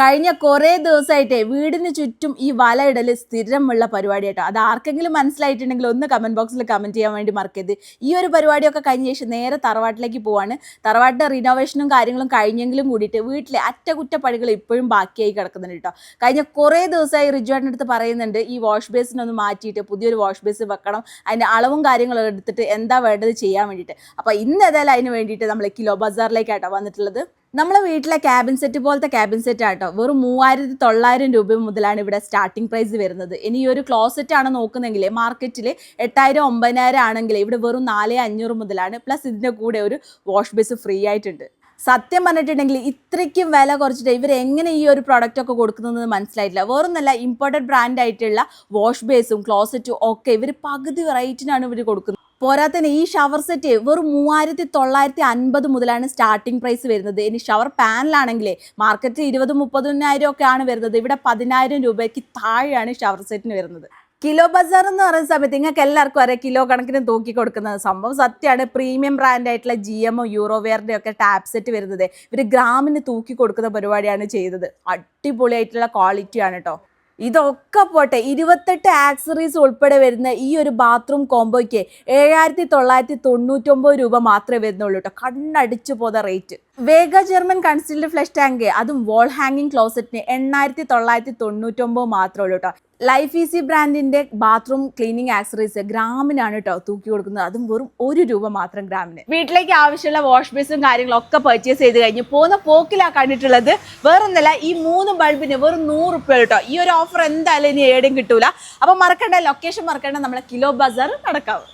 കഴിഞ്ഞ കുറേ ദിവസമായിട്ടേ വീടിന് ചുറ്റും ഈ വല ഇടൽ സ്ഥിരമുള്ള പരിപാടി ആയിട്ടോ അത് ആർക്കെങ്കിലും മനസ്സിലായിട്ടുണ്ടെങ്കിൽ ഒന്ന് കമന്റ് ബോക്സിൽ കമന്റ് ചെയ്യാൻ വേണ്ടി മറക്കരുത്. ഈ ഒരു പരിപാടിയൊക്കെ കഴിഞ്ഞ ശേഷം നേരെ തറവാട്ടിലേക്ക് പോവാണ്. തറവാട്ടിന്റെ റിനോവേഷനും കാര്യങ്ങളും കഴിഞ്ഞെങ്കിലും കൂടിയിട്ട് വീട്ടിലെ അറ്റകുറ്റപ്പണികൾ ഇപ്പോഴും ബാക്കിയായി കിടക്കുന്നുണ്ട് കേട്ടോ കഴിഞ്ഞ കുറേ ദിവസമായി റിജുവേട്ടന്റെ അടുത്ത് പറയുന്നുണ്ട് ഈ വാഷ് ബേസിനൊന്ന് മാറ്റിയിട്ട് പുതിയൊരു വാഷ് ബേസ് വെക്കണം. അതിന്റെ അളവും കാര്യങ്ങളും എടുത്തിട്ട് എന്താ വേണ്ടത് ചെയ്യാൻ വേണ്ടിയിട്ട്. അപ്പോൾ ഇന്ന് ഏതായാലും അതിന് വേണ്ടിയിട്ട് നമ്മൾ കിലോ ബസാറിലേക്കാട്ടോ വന്നിട്ടുള്ളത്. നമ്മളെ വീട്ടിലെ ക്യാബിൻ സെറ്റ് പോലത്തെ ക്യാബിൻ സെറ്റ് ആട്ടോ വെറും മൂവായിരത്തി തൊള്ളായിരം രൂപ മുതലാണ് ഇവിടെ സ്റ്റാർട്ടിംഗ് പ്രൈസ് വരുന്നത്. ഇനി ഈ ഒരു ക്ലോസറ്റ് ആണ് നോക്കുന്നെങ്കിൽ മാർക്കറ്റിൽ എട്ടായിരം ഒമ്പതിനായിരം ആണെങ്കിൽ ഇവിടെ വെറും നാല് അഞ്ഞൂറ് മുതലാണ്. പ്ലസ് ഇതിന്റെ കൂടെ ഒരു വാഷ് ബേസ് ഫ്രീ ആയിട്ടുണ്ട്. സത്യം പറഞ്ഞിട്ടുണ്ടെങ്കിൽ ഇത്രയ്ക്കും വില കുറച്ചിട്ട് ഇവർ എങ്ങനെ ഈ ഒരു പ്രോഡക്റ്റ് ഒക്കെ കൊടുക്കുന്നത് മനസ്സിലായിട്ടില്ല. വേറൊന്നല്ല നല്ല ബ്രാൻഡ് ആയിട്ടുള്ള വാഷ് ബേസും ക്ലോസറ്റും ഒക്കെ ഇവർ പകുതി റേറ്റിനാണ് ഇവർ കൊടുക്കുന്നത്. പോരാത്തന്നെ ഈ ഷവർ സെറ്റ് വെറും മൂവായിരത്തി തൊള്ളായിരത്തി അൻപത് മുതലാണ് സ്റ്റാർട്ടിംഗ് പ്രൈസ് വരുന്നത്. ഇനി ഷവർ പാനലാണെങ്കിലേ മാർക്കറ്റിൽ ഇരുപത് മുപ്പതിനായിരം ഒക്കെ ആണ് വരുന്നത്. ഇവിടെ പതിനായിരം രൂപയ്ക്ക് താഴെയാണ് ഷവർ സെറ്റിന് വരുന്നത്. കിലോ ബസാർ എന്ന് പറയുന്ന സമയത്ത് നിങ്ങൾക്ക് എല്ലാവർക്കും അറിയാം കിലോ കണക്കിന് തൂക്കി കൊടുക്കുന്ന സംഭവം സത്യമാണ്. പ്രീമിയം ബ്രാൻഡ് ആയിട്ടുള്ള ജി എം യൂറോവെയറിന്റെ ഒക്കെ ടാപ്പ് സെറ്റ് വരുന്നത്. ഇവർ ഗ്രാമിന് തൂക്കി കൊടുക്കുന്ന പരിപാടിയാണ് ചെയ്തത്. അടിപൊളിയായിട്ടുള്ള ക്വാളിറ്റിയാണ് കേട്ടോ ഇതൊക്കെ പോട്ടെ ഇരുപത്തെട്ട് ആക്സറീസ് ഉൾപ്പെടെ വരുന്ന ഈ ഒരു ബാത്റൂം കോംബോയ്ക്ക് ഏഴായിരത്തി തൊള്ളായിരത്തി തൊണ്ണൂറ്റൊമ്പത് രൂപ മാത്രമേ വരുന്നുള്ളൂ കേട്ടോ കണ്ണടിച്ചു പോത റേറ്റ് വേഗ ജർമ്മൻ കൺസിൽഡ് ഫ്ലഷ് ടാങ്ക് അതും വോൾ ഹാങ്ങിങ് ക്ലോസറ്റിന് എണ്ണായിരത്തി തൊള്ളായിരത്തി തൊണ്ണൂറ്റൊമ്പത് മാത്രമേ ഉള്ളൂ കേട്ടോ ലൈഫ് ഈസി ബ്രാൻഡിന്റെ ബാത്റൂം ക്ലീനിങ് ആക്സറീസ് ഗ്രാമിനാണ് കേട്ടോ തൂക്കി കൊടുക്കുന്നത്. അതും വെറും ഒരു രൂപ മാത്രം ഗ്രാമിന്. വീട്ടിലേക്ക് ആവശ്യമുള്ള വാഷ് ബേസും കാര്യങ്ങളും ഒക്കെ പർച്ചേസ് ചെയ്ത് കഴിഞ്ഞ് പോകുന്ന പോക്കിലാ കണ്ടിട്ടുള്ളത്. വേറൊന്നല്ല ഈ മൂന്ന് ബൾബിന് വെറും നൂറ് റുപ്യ കേട്ടോ ഈ ഒരു ഓഫർ എന്തായാലും ഇനി ഏടും കിട്ടൂല. അപ്പൊ മറക്കണ്ട ലൊക്കേഷൻ മറക്കണ്ട. നമ്മളെ കിലോ ബസാർ നടക്കാവും.